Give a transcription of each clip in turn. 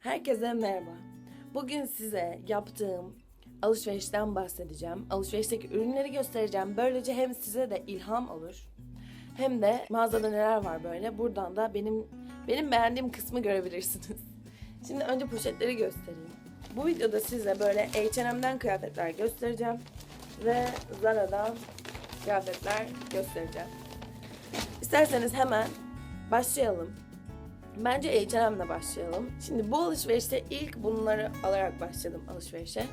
Herkese merhaba. Bugün size yaptığım alışverişten bahsedeceğim. Alışverişteki ürünleri göstereceğim. Böylece hem size de ilham olur. Hem de mağazada neler var böyle. Buradan da benim benim beğendiğim kısmı görebilirsiniz. Şimdi önce poşetleri göstereyim. Bu videoda size böyle H&M'den kıyafetler göstereceğim. Ve Zara'dan kıyafetler göstereceğim. İsterseniz hemen başlayalım. Bence H&M'le başlayalım. Şimdi bu alışverişte ilk bunları alarak başladım alışverişe.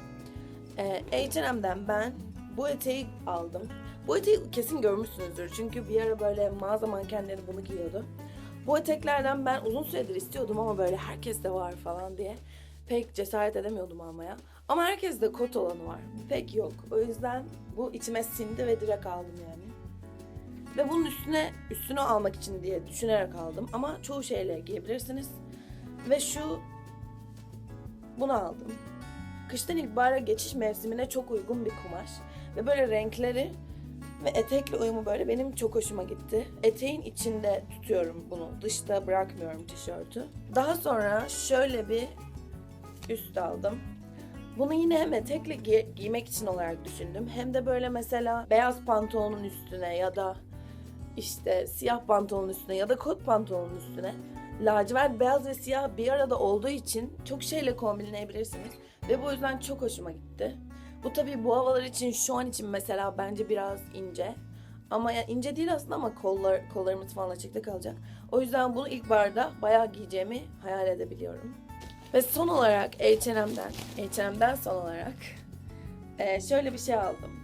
Ee, H&M'den ben bu eteği aldım. Bu eteği kesin görmüşsünüzdür. Çünkü bir ara böyle mağaza mankenleri bunu giyiyordu. Bu eteklerden ben uzun süredir istiyordum ama böyle herkes de var falan diye pek cesaret edemiyordum almaya. Ama herkes de kot olanı var. Pek yok. O yüzden bu içime sindi ve direkt aldım yani. Ve bunun üstüne üstünü almak için diye düşünerek aldım. Ama çoğu şeyle giyebilirsiniz. Ve şu bunu aldım. Kıştan ilkbahara geçiş mevsimine çok uygun bir kumaş. Ve böyle renkleri ve etekle uyumu böyle benim çok hoşuma gitti. Eteğin içinde tutuyorum bunu. Dışta bırakmıyorum tişörtü. Daha sonra şöyle bir üst aldım. Bunu yine hem etekle gi- giymek için olarak düşündüm. Hem de böyle mesela beyaz pantolonun üstüne ya da işte siyah pantolonun üstüne ya da kot pantolonun üstüne lacivert, beyaz ve siyah bir arada olduğu için çok şeyle kombinleyebilirsiniz. Ve bu yüzden çok hoşuma gitti. Bu tabii bu havalar için şu an için mesela bence biraz ince. Ama ya ince değil aslında ama kollar, kollarımız falan açıkta kalacak. O yüzden bunu ilk barda bayağı giyeceğimi hayal edebiliyorum. Ve son olarak H&M'den, H&M'den son olarak şöyle bir şey aldım.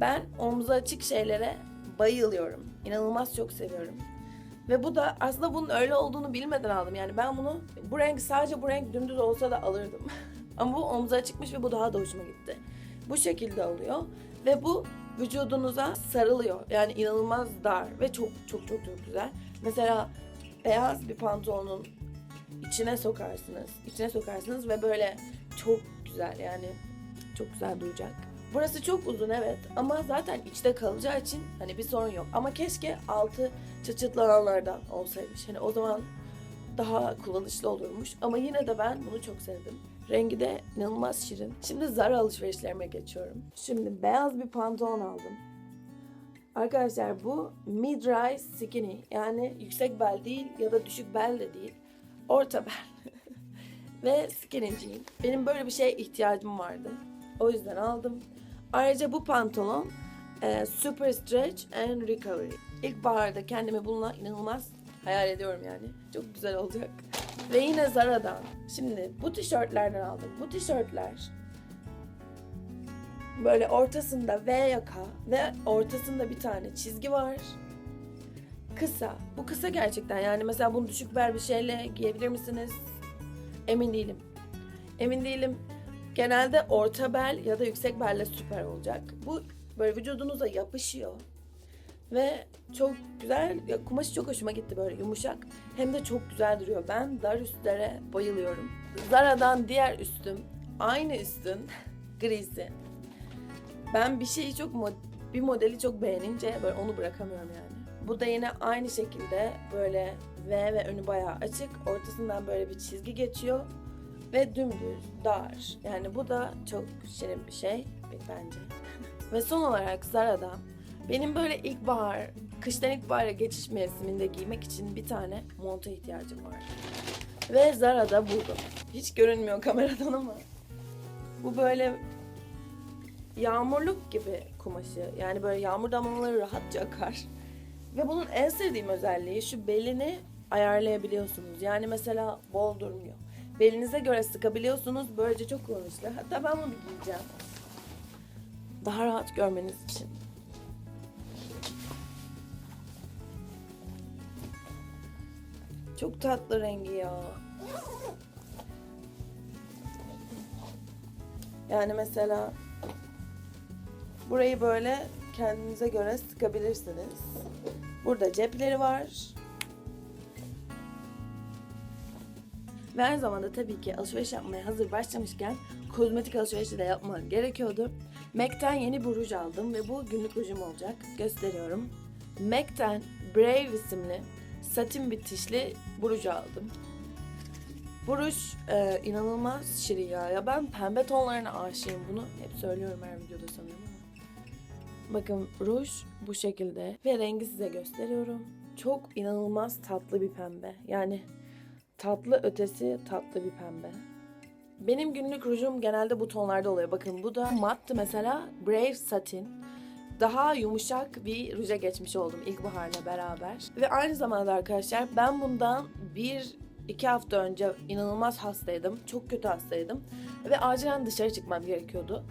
Ben omzu açık şeylere bayılıyorum. İnanılmaz çok seviyorum. Ve bu da aslında bunun öyle olduğunu bilmeden aldım. Yani ben bunu bu renk sadece bu renk dümdüz olsa da alırdım. Ama bu omzu açıkmış ve bu daha da hoşuma gitti. Bu şekilde alıyor ve bu vücudunuza sarılıyor. Yani inanılmaz dar ve çok çok çok çok güzel. Mesela beyaz bir pantolonun içine sokarsınız. içine sokarsınız ve böyle çok güzel yani çok güzel duracak. Burası çok uzun evet ama zaten içte kalacağı için hani bir sorun yok. Ama keşke altı çıçıtlananlardan olsaymış. Hani o zaman daha kullanışlı olurmuş. Ama yine de ben bunu çok sevdim. Rengi de inanılmaz şirin. Şimdi Zara alışverişlerime geçiyorum. Şimdi beyaz bir pantolon aldım. Arkadaşlar bu mid-rise skinny yani yüksek bel değil ya da düşük bel de değil. Orta bel. Ve skinny jean. Benim böyle bir şeye ihtiyacım vardı. O yüzden aldım. Ayrıca bu pantolon e, super stretch and recovery. İlkbaharda kendimi bununla inanılmaz hayal ediyorum yani. Çok güzel olacak. Ve yine Zara'dan. Şimdi bu tişörtlerden aldım. Bu tişörtler böyle ortasında V yaka ve ortasında bir tane çizgi var. Kısa. Bu kısa gerçekten. Yani mesela bunu düşük bel bir şeyle giyebilir misiniz? Emin değilim. Emin değilim. Genelde orta bel ya da yüksek belle süper olacak. Bu böyle vücudunuza yapışıyor. Ve çok güzel, ya kumaşı çok hoşuma gitti böyle yumuşak. Hem de çok güzel duruyor. Ben dar üstlere bayılıyorum. Zara'dan diğer üstüm, aynı üstün grisi. Ben bir şeyi çok, bir modeli çok beğenince böyle onu bırakamıyorum yani. Bu da yine aynı şekilde böyle V ve önü bayağı açık. Ortasından böyle bir çizgi geçiyor. Ve dümdüz, dar. Yani bu da çok şirin bir şey bence. ve son olarak Zara'da benim böyle ilkbahar, kıştan ilkbahara geçiş mevsiminde giymek için bir tane monta ihtiyacım var. Ve Zara'da buldum. Hiç görünmüyor kameradan ama. Bu böyle yağmurluk gibi kumaşı. Yani böyle yağmur damlaları rahatça akar. Ve bunun en sevdiğim özelliği şu belini ayarlayabiliyorsunuz. Yani mesela bol durmuyor. Belinize göre sıkabiliyorsunuz. Böylece çok kullanışlı. Hatta ben bunu giyeceğim. Daha rahat görmeniz için. Çok tatlı rengi ya. Yani mesela burayı böyle kendinize göre sıkabilirsiniz. Burada cepleri var. Ve aynı zamanda tabii ki alışveriş yapmaya hazır başlamışken kozmetik alışverişi de yapmam gerekiyordu. MAC'ten yeni bir ruj aldım ve bu günlük rujum olacak. Gösteriyorum. MAC'ten Brave isimli satin bitişli bu ruju aldım. Bu ruj e, inanılmaz şirin ya. Ya ben pembe tonlarına aşığım. Bunu hep söylüyorum her videoda sanıyorum ama. Bakın ruj bu şekilde ve rengi size gösteriyorum. Çok inanılmaz tatlı bir pembe. Yani tatlı ötesi tatlı bir pembe. Benim günlük rujum genelde bu tonlarda oluyor. Bakın bu da mattı mesela Brave Satin. Daha yumuşak bir ruja geçmiş oldum ilkbaharla beraber. Ve aynı zamanda arkadaşlar ben bundan bir iki hafta önce inanılmaz hastaydım. Çok kötü hastaydım. Ve acilen dışarı çıkmam gerekiyordu.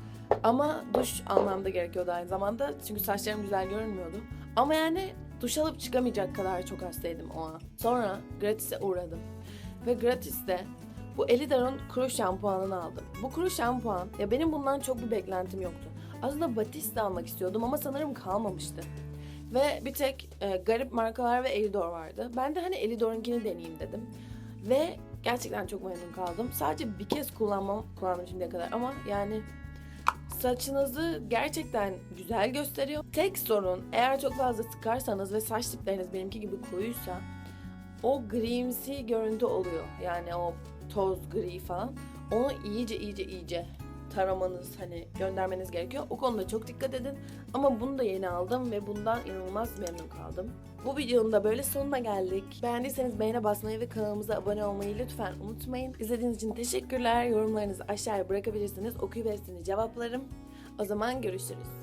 Ama duş almam da gerekiyordu aynı zamanda. Çünkü saçlarım güzel görünmüyordu. Ama yani duş alıp çıkamayacak kadar çok hastaydım o an. Sonra gratis'e uğradım. Ve gratis'te bu Elidar'ın kuru şampuanını aldım. Bu kuru şampuan, ya benim bundan çok bir beklentim yoktu. Aslında Batiste almak istiyordum ama sanırım kalmamıştı. Ve bir tek e, garip markalar ve Elidor vardı. Ben de hani Elidor'unkini deneyeyim dedim. Ve gerçekten çok memnun kaldım. Sadece bir kez kullanmam, kullandım şimdiye kadar ama yani saçınızı gerçekten güzel gösteriyor. Tek sorun eğer çok fazla sıkarsanız ve saç dipleriniz benimki gibi koyuysa o grimsi görüntü oluyor. Yani o toz gri falan. Onu iyice iyice iyice taramanız hani göndermeniz gerekiyor. O konuda çok dikkat edin. Ama bunu da yeni aldım ve bundan inanılmaz memnun kaldım. Bu videonun da böyle sonuna geldik. Beğendiyseniz beğene basmayı ve kanalımıza abone olmayı lütfen unutmayın. İzlediğiniz için teşekkürler. Yorumlarınızı aşağıya bırakabilirsiniz. Okuyup hepsini cevaplarım. O zaman görüşürüz.